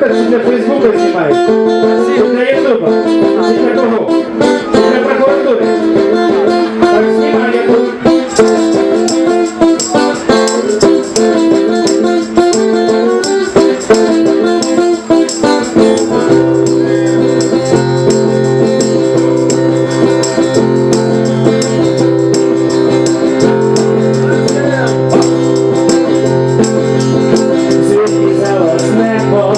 контакта чи для Фейсбука знімаєш? Для Ютуба? Чи для кого? Для прокуратури? Так знімай, я. Звідки взялось небо,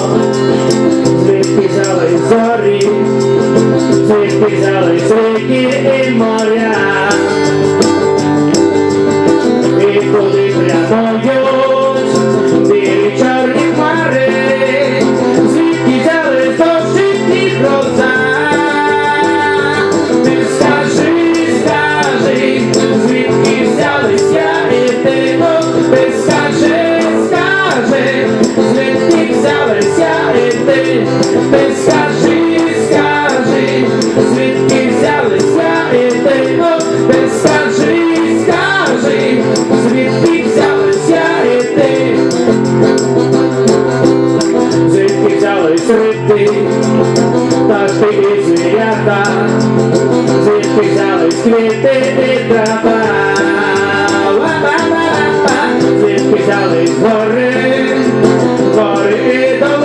ти, ти скажи, звідки взялись я і ти, ти скажи, скажи, звідки взялись я і ти, звідки взялись риби, пташки і звірята, звідки взялись квіти і трава. Звідки взялись гори, гори і долини,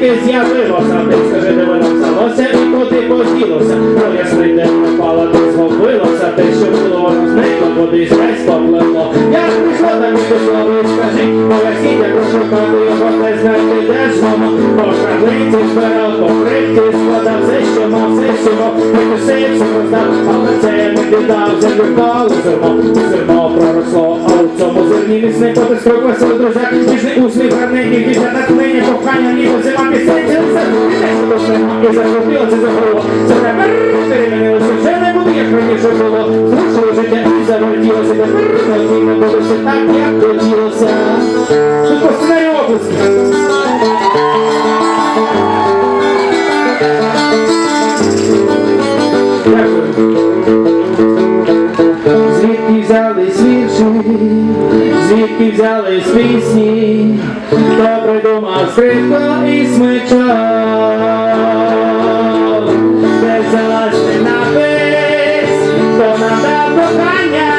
взялося, з'явилося, ти скажи, де воно взялося і куди поділося. Поясни, де пропало, де згубилося, те, що було, воно зникло, кудись десь поплило. Як прийшло, так і пішло, ви скажіть, поясніть, як розшукати його, не знайти, де ж воно. По краплиці збирав, по крихті складав, все, що мав, все, що мав, і все, роздав, але це не віддав, землю впало зерно, зерно міцний потиск веселий друзяк, ніжний усміх, гарненьких дівчата, клиня, кохання, ніби зима, пісень, це все, і захопило, це загоріло, це тепер перемінилося, вже не буде, як раніше було, зрушило життя і завертілося, тепер не не буде все так, як хотілося. Тут по сценарію взяли свій сніг, та придумав скрипка і смичок. Де взяла ти напис, то надав кохання,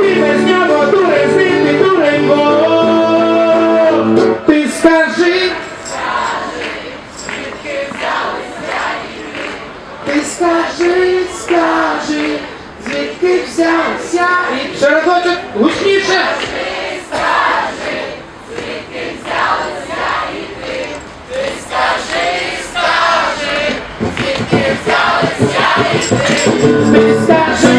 ти без нього дурень син, ти дурень Бог. Ти скажи, ти скажи, скажи, звідки взявся і широкочок гучніше. Pensar